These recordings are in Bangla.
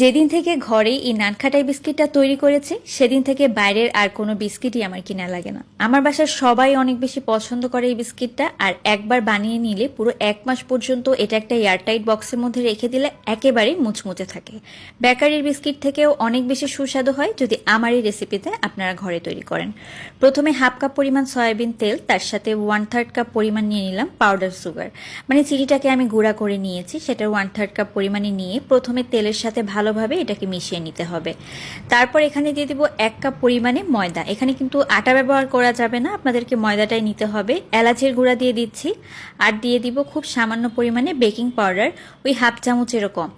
যেদিন থেকে ঘরে এই নানখাটাই বিস্কিটটা তৈরি করেছি, সেদিন থেকে বাইরের আর কোনো বিস্কিটই আমার কিনা লাগে না। আমার বাসার সবাই অনেক বেশি পছন্দ করে এই বিস্কিটটা, আর একবার বানিয়ে নিলে পুরো এক মাস পর্যন্ত এটা একটা এয়ারটাইট বক্সের মধ্যে রেখে দিলে একেবারেই মুচমুচে থাকে। বেকারির বিস্কিট থেকেও অনেক বেশি সুস্বাদু হয় যদি আমার এই রেসিপিতে আপনারা ঘরে তৈরি করেন। প্রথমে হাফ কাপ পরিমাণ সয়াবিন তেল, তার সাথে ওয়ান থার্ড কাপ পরিমাণ নিয়ে নিলাম পাউডার সুগার মানে চিনিটাকে আমি গুঁড়া করে নিয়েছি সেটার ওয়ান থার্ড কাপ পরিমাণে নিয়ে প্রথমে তেলের সাথে ভালোভাবে এটাকে মিশিয়ে নিতে হবে। তারপর এখানে দিয়ে দিব এক কাপ পরিমাণে ময়দা। এখানে কিন্তু আটা ব্যবহার করা যাবে না, আপনাদেরকে ময়দাটাই নিতে হবে। এলাচের গুঁড়া দিয়ে দিচ্ছি আর দিয়ে দিব খুব সামান্য পরিমাণে বেকিং পাউডার ওই হাফ চামচ এরকম।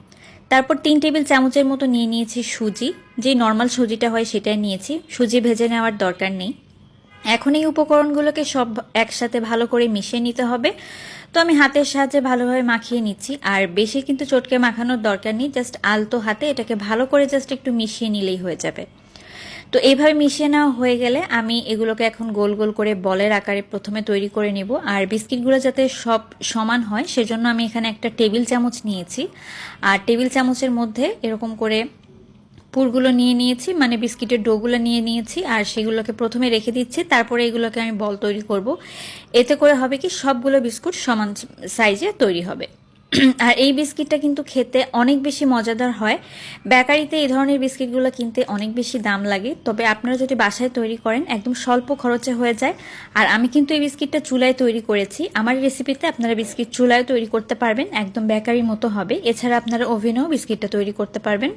তারপর তিন টেবিল চামচের মতো নিয়ে নিয়েছি সুজি। যে নর্মাল সুজিটা হয় সেটাই নিয়েছি। সুজি ভেজে নেওয়ার দরকার নেই। এখন এই উপকরণগুলোকে সব একসাথে ভালো করে মিশিয়ে নিতে হবে। তো আমি হাতের সাহায্যে ভালোভাবে মাখিয়ে নিচ্ছি। আর বেশি কিন্তু চটকে মাখানোর দরকার নেই জাস্ট আলতো হাতে এটাকে ভালো করে জাস্ট একটু মিশিয়ে নিলেই হয়ে যাবে। তো এইভাবে মিশিয়ে নেওয়া হয়ে গেলে আমি এগুলোকে এখন গোল গোল করে বলের আকারে প্রথমে তৈরি করে নিব। আর বিস্কিটগুলো যাতে সব সমান হয়, সেজন্য আমি এখানে একটা টেবিল চামচ নিয়েছি। আর টেবিল চামচের মধ্যে এরকম করে পুরগুলো নিয়ে নিয়েছি মানে বিস্কিটের ডোগুলো নিয়ে নিয়েছি, আর সেগুলোকে প্রথমে রেখে দিচ্ছি, তারপরে এগুলোকে আমি বল তৈরি করব। এতে করে হবে কি, সবগুলো বিস্কুট সমান সাইজে তৈরি হবে। আর এই বিস্কিটটা কিন্তু খেতে অনেক বেশি মজাদার হয়। বেকারিতে এই ধরনের বিস্কিটগুলো কিনতে অনেক বেশি দাম লাগে, তবে আপনারা যদি বাসায় তৈরি করেন, একদম স্বল্প খরচে হয়ে যায়। আর আমি কিন্তু এই বিস্কিটটা চুলায় তৈরি করেছি। আমার রেসিপিতে আপনারা বিস্কিট চুলায় তৈরি করতে পারবেন, একদম বেকারির মতো হবে। এছাড়া আপনারা ওভেনেও বিস্কিটটা তৈরি করতে পারবেন।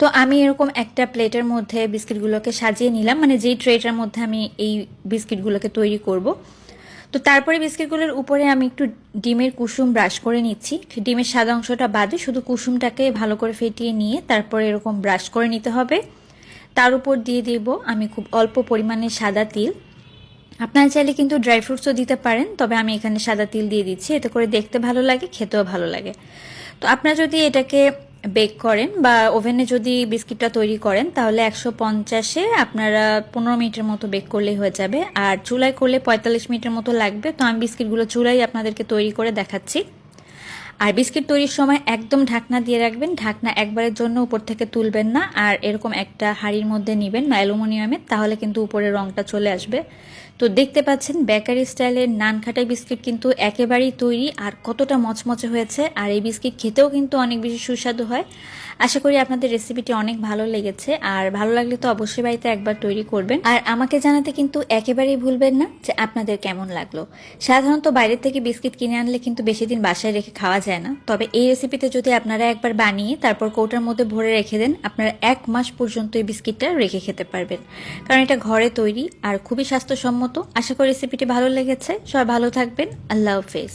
তো আমি এরকম একটা প্লেটের মধ্যে বিস্কিটগুলোকে সাজিয়ে নিলাম মানে যেই ট্রেটার মধ্যে আমি এই বিস্কিটগুলোকে তৈরি করব। তো তারপরে বিস্কিটগুলোর উপরে আমি একটু ডিমের কুসুম ব্রাশ করে নিচ্ছি। ডিমের সাদা অংশটা বাদে শুধু কুসুমটাকে ভালো করে ফেটিয়ে নিয়ে তারপরে এরকম ব্রাশ করে নিতে হবে। তার উপর দিয়ে দেব আমি খুব অল্প পরিমাণে সাদা তিল। আপনারা চাইলে কিন্তু ড্রাই ফ্রুটসও দিতে পারেন, তবে আমি এখানে সাদা তিল দিয়ে দিচ্ছি। এতে করে দেখতে ভালো লাগে, খেতেও ভালো লাগে। তো আপনারা যদি এটাকে বেক করেন বা ওভেনে যদি বিস্কিটটা তৈরি করেন, তাহলে একশো পঞ্চাশে আপনারা পনেরো মিনিটের মতো বেক করলেই হয়ে যাবে। আর চুলায় করলে পঁয়তাল্লিশ মিনিটের মতো লাগবে। তো আমি বিস্কিটগুলো চুলাই আপনাদেরকে তৈরি করে দেখাচ্ছি। আর বিস্কিট তৈরির সময় একদম ঢাকনা দিয়ে রাখবেন। ঢাকনা একবারের জন্য উপর থেকে তুলবেন না। আর এরকম একটা হাঁড়ির মধ্যে নেবেন অ্যালুমিনিয়ামের তাহলে কিন্তু উপরে রংটা চলে আসবে। তো দেখতে পাচ্ছেন, বেকারি স্টাইলের নান খাটাই বিস্কিট কিন্তু একেবারেই তৈরি। আর কতটা মচমচে হয়েছে। আর এই বিস্কিট খেতেও কিন্তু অনেক বেশি সুস্বাদু হয়। আশা করি আপনাদের রেসিপিটি অনেক ভালো লেগেছে। আর ভালো লাগলে তো অবশ্যই বাড়িতে একবার তৈরি করবেন। আর আমাকে জানাতে কিন্তু একেবারেই ভুলবেন না যে আপনাদের কেমন লাগল। সাধারণত বাইরে থেকে বিস্কিট কিনে আনলে কিন্তু বেশি দিন বাসায় রেখে খাওয়া যায় না। তবে এই রেসিপিতে যদি আপনারা একবার বানিয়ে তারপর কৌটার মধ্যে ভরে রেখে দেন, আপনারা এক মাস পর্যন্ত এই বিস্কিটটা রেখে খেতে পারবেন। কারণ এটা ঘরে তৈরি আর খুবই স্বাস্থ্যসম্মত। আশা করি রেসিপিটি ভালো লেগেছে। সবাই ভালো থাকবেন। আল্লাহ হাফেজ।